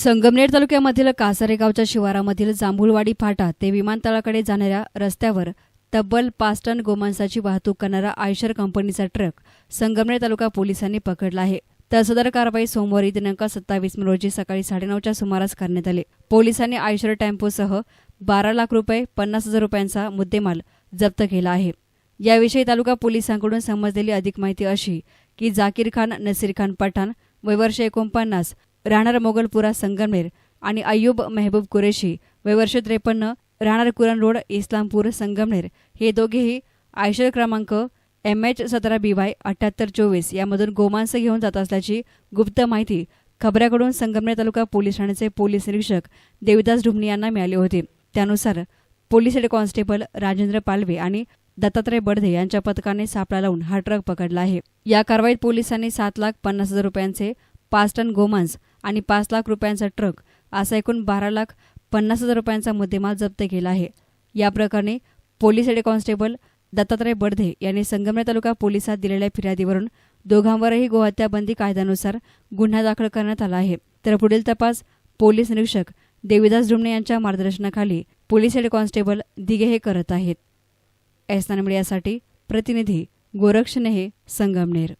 संगमनेर तालुक्यामधील कासारे गावच्या शिवारामधील जांभुळवाडी फाटा ते विमानतळाकडे जाणाऱ्या रस्त्यावर तब्बल पाच टन गोमांसाची वाहतूक करणारा आयशर कंपनीचा ट्रक संगमनेर तालुका पोलिसांनी पकडला आहे. तर सदर कारवाई सोमवारी दिनांक सत्तावीस मे रोजी सकाळी साडेनऊच्या सुमारास करण्यात आली. पोलिसांनी आयशर टेम्पोसह बारा लाख रुपये पन्नास हजार रुपयांचा मुद्देमाल जप्त केला आहे. याविषयी तालुका पोलिसांकडून समजलेली अधिक माहिती अशी की जाकीर खान नसीर खान पठाण वयवर्ष एकोणपन्नास राहणार मोगलपुरा संगमनेर आणि अय्यूब मेहबूब कुरेशी वयवर्ष त्रेपन्न राहणार कुरण रोड इस्लामपूर संगमनेर. हे दोघेही आयशर क्रमांक एम एच सतरा बी वाय अठ्याहत्तर चोवीस यामधून गोमांस घेऊन जात असल्याची गुप्त माहिती खबऱ्याकडून संगमनेर तालुका पोलीस ठाण्याचे पोलीस निरीक्षक देविदास ढुमणी यांना मिळाली होती. त्यानुसार police head constable Rajendra Palve आणि दत्तात्रय बडधे यांच्या पथकाने सापळा लावून हा ट्रक पकडला आहे. या कारवाईत पोलिसांनी सात लाख पन्नास हजार रुपयांचे पाच टन गोमांस आणि पाच लाख रुपयांचा ट्रक असा एकूण बारा लाख पन्नास हजार रुपयांचा मुद्देमाल जप्त केला आहे. या प्रकरणी police head constable Dattatray Badadhe यांनी संगमनेर तालुका पोलिसात दिलेल्या फिर्यादीवरून दोघांवरही गोहत्या बंदी कायद्यानुसार गुन्हा दाखल करण्यात आला आहे. तर पुढील तपास पोलीस निरीक्षक देविदास डुमणे यांच्या मार्गदर्शनाखाली पोलीस हेड कॉन्स्टेबल दिघे हे करत आहेत. एसनान मीडियासाठी प्रतिनिधी गोरक्षने हे संगमनेर.